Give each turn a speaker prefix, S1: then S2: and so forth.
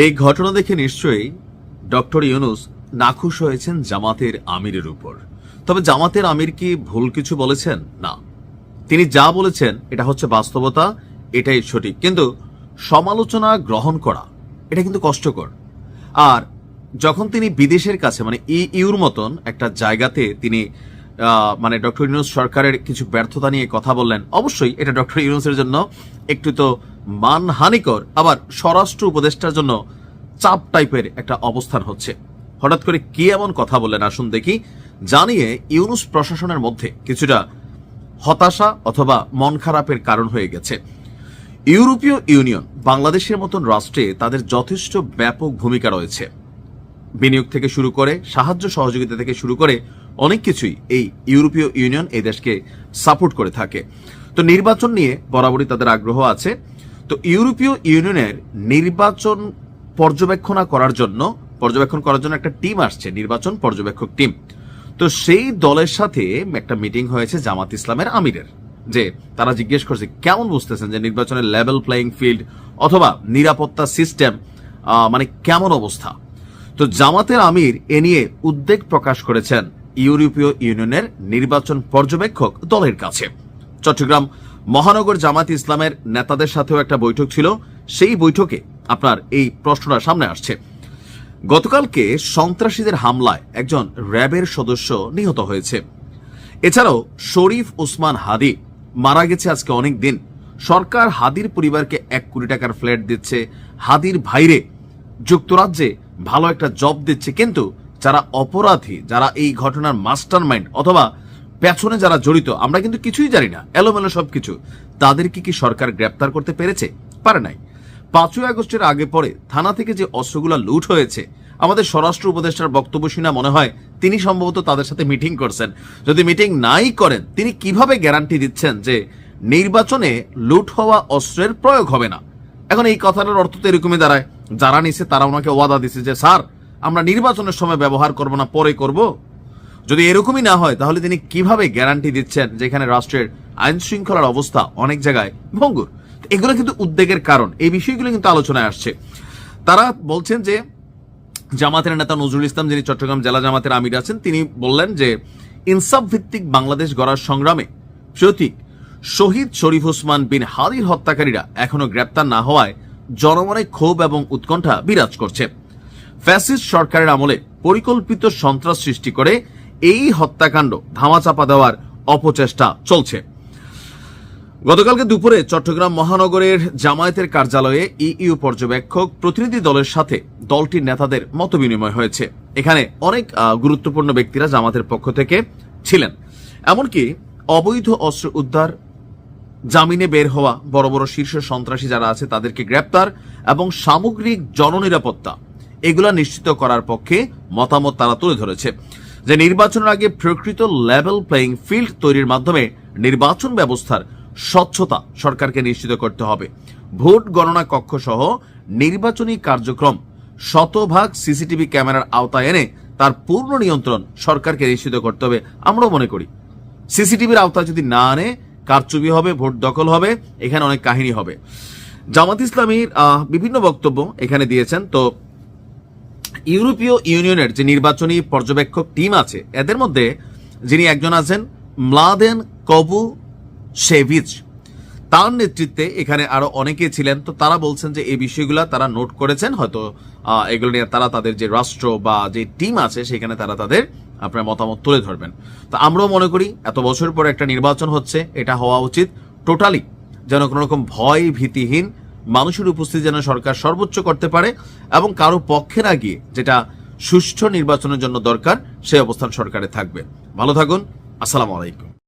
S1: এই ঘটনা দেখে নিশ্চয়ই ডক্টর ইউনুস নাখুশ হয়েছেন জামাতের আমিরের উপর। তবে জামাতের আমির কি ভুল কিছু বলেছেন? না। তিনি যা বলেছেন, এটা হচ্ছে বাস্তবতা, এটাই সঠিক। কিন্তু সমালোচনা গ্রহণ করা, এটা কিন্তু কষ্টকর। আর যখন তিনি বিদেশের কাছে মানে ইউর মতন একটা জায়গাতে তিনি মানে ডক্টর ইউনুস সরকারের কিছু ব্যর্থতা নিয়ে কথা বললেন, অবশ্যই এটা ডক্টর ইউনুসের জন্য একটু তো মানহানিকর। আবার স্বরাষ্ট্র উপদেষ্টার জন্য চাপ টাইপের একটা অবস্থান হচ্ছে। হঠাৎ করে কি এমন কথা বললেন আসুন দেখি। জানিয়ে ইউনুস প্রশাসনের মধ্যে কিছুটা হতাশা অথবা মন খারাপের কারণ হয়ে গেছে। ইউরোপীয় ইউনিয়ন, বাংলাদেশের মতন রাষ্ট্রে তাদের যথেষ্ট ব্যাপক ভূমিকা রয়েছে। বিনিয়োগ থেকে শুরু করে, সাহায্য সহযোগিতা থেকে শুরু করে অনেক কিছুই এই ইউরোপীয় ইউনিয়ন এই দেশকে সাপোর্ট করে থাকে। তো নির্বাচন নিয়ে বরাবরই তাদের আগ্রহ আছে। তো ইউরোপীয় ইউনিয়নের নির্বাচন পর্যবেক্ষণা করার জন্য, পর্যবেক্ষণ করার জন্য একটা টিম আসছে, নির্বাচন পর্যবেক্ষক টিম। তো সেই দলের সাথে একটা মিটিং হয়েছে জামাত ইসলামের আমিরের, যে তারা জিজ্ঞেস করছে, কেমন বুঝতেছেন যে নির্বাচনের লেভেল প্লেয়িং ফিল্ড অথবা নিরাপত্তা সিস্টেম মানে কেমন অবস্থা? তো জামাতের আমির এ নিয়ে উদ্বেগ প্রকাশ করেছেন ইউরোপীয় ইউনিয়নের নির্বাচন পর্যবেক্ষক দলের কাছে। চট্টগ্রাম মহানগর জামাত ইসলামের নেতাদের সাথেও একটা বৈঠক ছিল। সেই বৈঠকে আপনার এই প্রশ্নটা সামনে আসছে। গতকালকে সন্ত্রাসীদের হামলায় একজন র্যাবের সদস্য নিহত হয়েছে। এছাড়াও শরীফ ওসমান হাদি মারা গেছে আজকে অনেক দিন। সরকার হাদির পরিবারকে এক কোটি টাকার ফ্ল্যাট দিচ্ছে। হাদির ভাইরে যুক্তরাজ্যে ভালো একটা জব দিচ্ছে। কিন্তু যারা অপরাধী, যারা এই ঘটনার মাস্টার মাইন্ড অথবা পেছনে যারা জড়িত, আমরা কিন্তু কিছুই জানি না, এলোমেলো সবকিছু। তাদেরকে কি সরকার গ্রেপ্তার করতে পেরেছে? পারে নাই। পাঁচই আগস্টের আগে পরে থানা থেকে যে অস্ত্রগুলো লুট হয়েছে, আমাদের স্বরাষ্ট্র উপদেষ্টার বক্তব্য শুনে মনে হয় তিনি সম্ভবত তাদের সাথে মিটিং করছেন। যদি মিটিং নাই করেন, তিনি কীভাবে গ্যারান্টি দিচ্ছেন যে নির্বাচনে লুট হওয়া অস্ত্রের প্রয়োগ হবে না? এখন এই কথাটার অর্থ তো এরকমই দাঁড়ায়। যারা নিছে তারা ওনাকে ওয়াদা দিছে যে, স্যার, আমরা নির্বাচনের সময় ব্যবহার করব না, পরে করব। যদি এরকমই না হয়, তাহলে তিনি কীভাবে গ্যারান্টি দিচ্ছেন যেখানে রাষ্ট্রের আইন শৃঙ্খলার অবস্থা অনেক জায়গায় ভঙ্গুর? এগুলো কিন্তু উদ্বেগের কারণ। এই বিষয়গুলো কিন্তু আলোচনায় আসছে। তারা বলছেন যে, জামাতের নেতা নজরুল ইসলাম, যিনি চট্টগ্রাম জেলা জামাতের আমির আছেন, তিনি বললেন যে, ইনসাফ ভিত্তিক বাংলাদেশ গড়ার সংগ্রামে প্রতীক শহীদ শরীফ ওসমান বিন হাদির হত্যাকারীরা এখনও গ্রেপ্তার না হওয়ায় জনমনে ক্ষোভ এবং উৎকণ্ঠা বিরাজ করছে। ফ্যাসিস্ট সরকারের আমলে পরিকল্পিত সন্ত্রাস সৃষ্টি করে এই হত্যাকাণ্ড ধামাচাপা দেওয়ার অপচেষ্টা চলছে। গতকালকে দুপুরে চট্টগ্রাম মহানগরের জামায়াতের কার্যালয়ে ইইউ পর্যবেক্ষক প্রতিনিধি দলের সাথে দলটির নেতাদের মতবিনিময় হয়েছে। এখানে অনেক গুরুত্বপূর্ণ ব্যক্তিরা জামাতের পক্ষ থেকে ছিলেন। এমনকি অবৈধ অস্ত্র উদ্ধার, জামিনে বের হওয়া, বড় বড় শীর্ষ সন্ত্রাসী যারা আছে তাদেরকে গ্রেপ্তার এবং সামগ্রিক জননিরাপত্তা, এগুলা নিশ্চিত করার পক্ষে মতামত তারা তুলে ধরেছে। যে নির্বাচনের আগে প্রকৃত লেভেল প্লেয়িং ফিল্ড তৈরির মাধ্যমে নির্বাচন ব্যবস্থার স্বচ্ছতা সরকারকে নিশ্চিত করতে হবে। ভোট গণনা কক্ষ সহ নির্বাচনী কার্যক্রম শতভাগ সিসিটিভি ক্যামেরার আওতায় এনে তার পূর্ণ নিয়ন্ত্রণ সরকারকে নিশ্চিত করতে হবে, আমরাও মনে করি। সিসিটিভির আওতায় যদি না আনে, কারচুপি হবে, ভোট দখল হবে, এখানে অনেক কাহিনী হবে। জামাত ইসলামীর বিভিন্ন বক্তব্য এখানে দিয়েছেন। তো ইউরোপীয় ইউনিয়নের যে নির্বাচনী পর্যবেক্ষক টিম আছে, এদের মধ্যে যিনি একজন আছেন ম্লাদেন কবু শেভিচ তার নেতৃত্বে এখানে আরও অনেকে ছিলেন। তো তারা বলছেন যে এই বিষয়গুলা তারা নোট করেছেন। হয়তো এগুলো নিয়ে তারা তাদের যে রাষ্ট্র বা যে টিম আছে, সেখানে তারা তাদের আপনার মতামত তুলে ধরবেন। তো আমরাও মনে করি এত বছর পর একটা নির্বাচন হচ্ছে, এটা হওয়া উচিত। টোটালি যেন কোনো রকম ভয় ভীতিহীন মানুষের উপস্থিতি যেন সরকার সর্বোচ্চ করতে পারে এবং কারও পক্ষে না গিয়ে যেটা সুষ্ঠু নির্বাচনের জন্য দরকার, সেই অবস্থান সরকারে থাকবে। ভালো থাকুন। আসসালামু আলাইকুম।